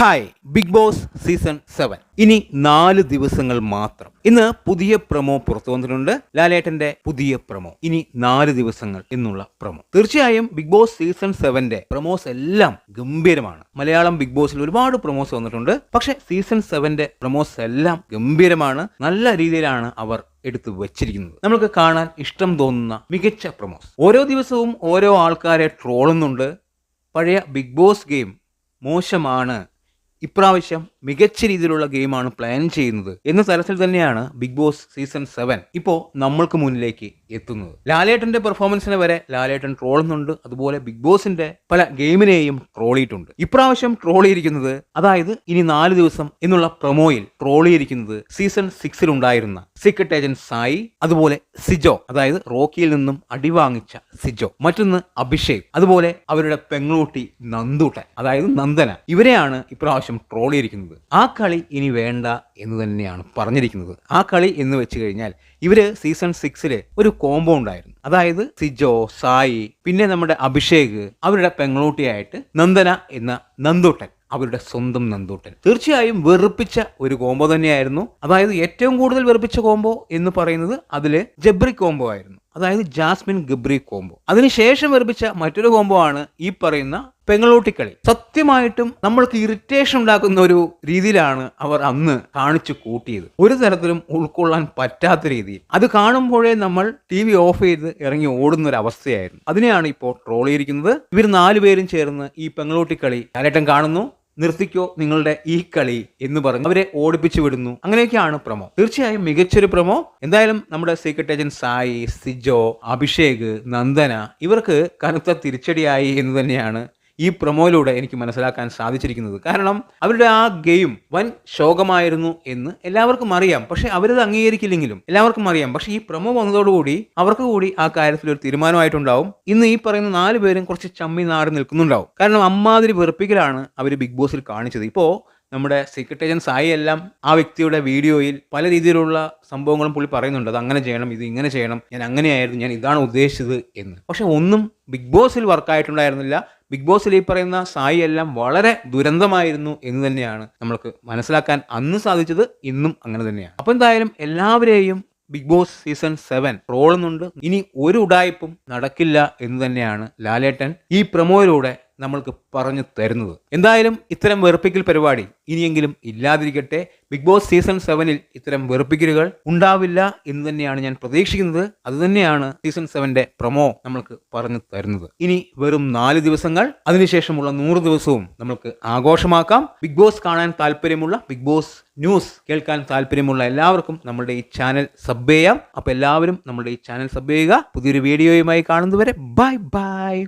Hi Bigg Boss season seven ഇനി നാല് ദിവസങ്ങൾ മാത്രം. ഇന്ന് പുതിയ പ്രമോ പുറത്തു വന്നിട്ടുണ്ട്. ലാലേട്ടന്റെ പുതിയ പ്രമോ. ഇനി നാല് ദിവസങ്ങൾ എന്നുള്ള പ്രമോ. തീർച്ചയായും ബിഗ് ബോസ് സീസൺ സെവന്റെ പ്രൊമോസ് എല്ലാം ഗംഭീരമാണ്. മലയാളം ബിഗ് ബോസിൽ ഒരുപാട് പ്രൊമോസ് വന്നിട്ടുണ്ട്. പക്ഷെ സീസൺ സെവന്റെ പ്രൊമോസ് എല്ലാം ഗംഭീരമാണ്. നല്ല രീതിയിലാണ് അവർ എടുത്തു വച്ചിരിക്കുന്നത്. നമുക്ക് കാണാൻ ഇഷ്ടം തോന്നുന്ന മികച്ച പ്രൊമോസ്. ഓരോ ദിവസവും ഓരോ ആൾക്കാരെ ട്രോളുന്നുണ്ട്. പഴയ ബിഗ് ബോസ് ഗെയിം മോശമാണ് ഇപ്രാവശ്യം മികച്ച രീതിയിലുള്ള ഗെയിമാണ് പ്ലാൻ ചെയ്യുന്നത് എന്ന തരത്തിൽ തന്നെയാണ് ബിഗ് ബോസ് സീസൺ സെവൻ. ഇപ്പോൾ നമ്മൾക്ക് മുന്നിലേക്ക് എത്തുന്നത്. ലാലേട്ടന്റെ പെർഫോമൻസിനെ വരെ ലാലേട്ടൻ ട്രോളുന്നുണ്ട് അതുപോലെ ബിഗ് ബോസിന്റെ പല ഗെയിമിനെയും ട്രോൾ ചെയ്തിട്ടുണ്ട്. ഇപ്രാവശ്യം ട്രോൾ ചെയ്തിരിക്കുന്നത് അതായത് ഇനി നാല് ദിവസം എന്നുള്ള പ്രൊമോയിൽ ട്രോൾ ചെയ്തിരിക്കുന്നത് സീസൺ സിക്സിൽ ഉണ്ടായിരുന്ന സീക്രട്ട് ഏജന്റ് സായി അതുപോലെ സിജോ അതായത് റോക്കിയിൽ നിന്നും അടിവാങ്ങിച്ച സിജോ മറ്റൊന്ന് അഭിഷേക് അതുപോലെ അവരുടെ പെങ്ങളൂട്ടി നന്ദൂട്ടൻ അതായത് നന്ദന. ഇവരെയാണ് ഇപ്രാവശ്യം ട്രോൾ ചെയ്തിരിക്കുന്നത്. ആ കളി ഇനി വേണ്ട എന്ന് തന്നെയാണ് പറഞ്ഞിരിക്കുന്നത്. ആ കളി എന്ന് വെച്ച് കഴിഞ്ഞാൽ ഇവർ സീസൺ സിക്സിൽ ഒരു കോംബോ ഉണ്ടായിരുന്നു. അതായത് സിജോ സായി പിന്നെ നമ്മുടെ അഭിഷേക് അവരുടെ പെങ്ങളൂട്ടിയായിട്ട് നന്ദന എന്ന നന്ദൂട്ടൻ അവരുടെ സ്വന്തം നന്ദൂട്ടൻ. തീർച്ചയായും വെറുപ്പിച്ച ഒരു കോംബോ തന്നെയായിരുന്നു. അതായത് ഏറ്റവും കൂടുതൽ വെറുപ്പിച്ച കോംബോ എന്ന് പറയുന്നത് അതിൽ ജബ്രി കോംബോ ആയിരുന്നു. അതായത് ജാസ്മിൻ ഗബ്രി കോംബോ അതിനുശേഷം വെറുപ്പിച്ച മറ്റൊരു കോംബോ ആണ് ഈ പറയുന്ന പെങ്ങളൂട്ടിക്കളി. സത്യമായിട്ടും നമ്മൾക്ക് ഇറിറ്റേഷൻ ഉണ്ടാക്കുന്ന ഒരു രീതിയിലാണ് അവർ അന്ന് കാണിച്ചു കൂട്ടിയത്. ഒരു തരത്തിലും ഉൾക്കൊള്ളാൻ പറ്റാത്ത രീതിയിൽ. അത് കാണുമ്പോഴേ നമ്മൾ ടി വി ഓഫ് ചെയ്ത് ഇറങ്ങി ഓടുന്ന ഒരു അവസ്ഥയായിരുന്നു. അതിനെയാണ് ഇപ്പോൾ ട്രോൾ ചെയ്തിരിക്കുന്നത്. ഇവർ നാലുപേരും ചേർന്ന് ഈ പെങ്ങളൂട്ടിക്കളി ലാലേട്ടൻ കാണുന്നു. നിർത്തിക്കോ നിങ്ങളുടെ ഈ കളി എന്ന് പറഞ്ഞ് അവരെ ഓടിപ്പിച്ചു വിടുന്നു. അങ്ങനെയൊക്കെയാണ് പ്രമോ. തീർച്ചയായും മികച്ചൊരു പ്രമോ. എന്തായാലും നമ്മുടെ സീക്രട്ട് ഏജന്റ് സായി സിജോ അഭിഷേക് നന്ദന ഇവർക്ക് കനത്ത തിരിച്ചടിയായി എന്ന് തന്നെയാണ് ഈ പ്രൊമോയിലൂടെ എനിക്ക് മനസ്സിലാക്കാൻ സാധിച്ചിരിക്കുന്നത്. കാരണം അവരുടെ ആ ഗെയിം വൻ ശോകമായിരുന്നു എന്ന് എല്ലാവർക്കും അറിയാം. പക്ഷെ അവരത് അംഗീകരിക്കില്ലെങ്കിലും എല്ലാവർക്കും അറിയാം. പക്ഷെ ഈ പ്രൊമോ വന്നതോടുകൂടി അവർക്ക് കൂടി ആ കാര്യത്തിൽ ഒരു തീരുമാനമായിട്ടുണ്ടാവും. ഇന്ന് ഈ പറയുന്ന നാല് പേരും കുറച്ച് ചമ്മി നാട് നിൽക്കുന്നുണ്ടാവും. കാരണം അമ്മാതിരി വെറുപ്പിക്കലാണ് അവർ ബിഗ് ബോസിൽ കാണിച്ചത്. ഇപ്പോൾ നമ്മുടെ സീക്രട്ട് ഏജൻസ് സായി എല്ലാം ആ വ്യക്തിയുടെ വീഡിയോയിൽ പല രീതിയിലുള്ള സംഭവങ്ങളും പുള്ളി പറയുന്നുണ്ട്. അത് അങ്ങനെ ചെയ്യണം ഇത് ഇങ്ങനെ ചെയ്യണം ഞാൻ അങ്ങനെയായിരുന്നു ഞാൻ ഇതാണ് ഉദ്ദേശിച്ചത് എന്ന്. പക്ഷെ ഒന്നും ബിഗ് ബോസിൽ വർക്കായിട്ടുണ്ടായിരുന്നില്ല ബിഗ് ബോസിൽ ഈ പറയുന്ന സായി എല്ലാം വളരെ ദുരന്തമായിരുന്നു എന്ന് തന്നെയാണ് നമ്മൾക്ക് മനസ്സിലാക്കാൻ അന്ന് സാധിച്ചത് ഇന്നും അങ്ങനെ തന്നെയാണ്. അപ്പോൾ എന്തായാലും എല്ലാവരെയും ബിഗ് ബോസ് സീസൺ സെവൻ റോളുന്നുണ്ട് ഇനി ഒരു ഉടായ്പും നടക്കില്ല എന്ന് തന്നെയാണ് ലാലേട്ടൻ ഈ പ്രൊമോയിലൂടെ നമ്മൾക്ക് പറഞ്ഞു തരുന്നത്. എന്തായാലും ഇത്തരം വെറുപ്പിക്കൽ പരിപാടി ഇനിയെങ്കിലും ഇല്ലാതിരിക്കട്ടെ. ബിഗ് ബോസ് സീസൺ സെവനിൽ ഇത്തരം വെറുപ്പിക്കലുകൾ ഉണ്ടാവില്ല എന്ന് തന്നെയാണ് ഞാൻ പ്രതീക്ഷിക്കുന്നത്. അതുതന്നെയാണ് സീസൺ സെവന്റെ പ്രൊമോ നമ്മൾക്ക് പറഞ്ഞു തരുന്നത്. ഇനി വെറും നാല് ദിവസങ്ങൾ അതിനുശേഷമുള്ള നൂറ് ദിവസവും നമ്മൾക്ക് ആഘോഷമാക്കാം. ബിഗ് ബോസ് കാണാൻ താല്പര്യമുള്ള ബിഗ് ബോസ് ന്യൂസ് കേൾക്കാൻ താല്പര്യമുള്ള എല്ലാവർക്കും നമ്മുടെ ഈ ചാനൽ സബ് ചെയ്യാം. അപ്പോൾ എല്ലാവരും നമ്മുടെ ഈ ചാനൽ സബ് ചെയ്യുക. പുതിയൊരു വീഡിയോയുമായി കാണുന്നതുവരെ ബൈ ബൈ